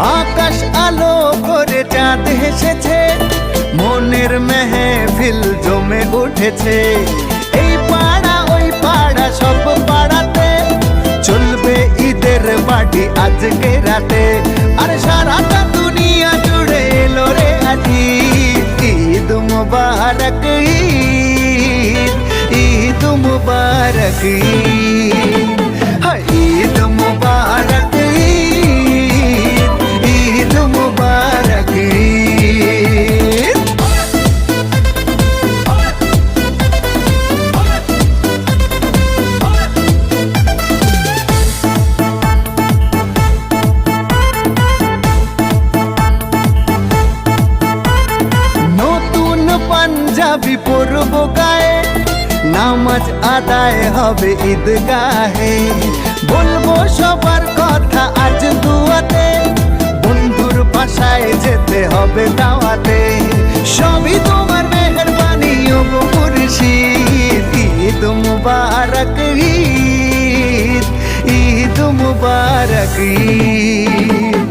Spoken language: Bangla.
আকাশ আলো করে চাঁদ হেসেছে, মনের মেহফিল জমে উঠেছে। এই পাড়া, ওই পাড়া, সব পাড়াতে চলবে ঈদের বাড়ি আজকে রাতে। আর সারাটা দুনিয়া জুড়ে এলো রে আজি, ঈদ মুবারক, ঈদ ঈদ মুবারক, ঈদ। হায় মুবারক। পাঞ্জাবি পরব গায়ে, নামাজ আদায় হবে ঈদগাহে। বলব সবার কথা আজ দুয়াতে, বন্ধুর বাসায় যেতে হবে দাওয়াতে। সবই তোমার মেহরবানি, ও মুর্শিদ, ঈদ মুবারক, ঈদ ঈদ মুবারক, ঈদ।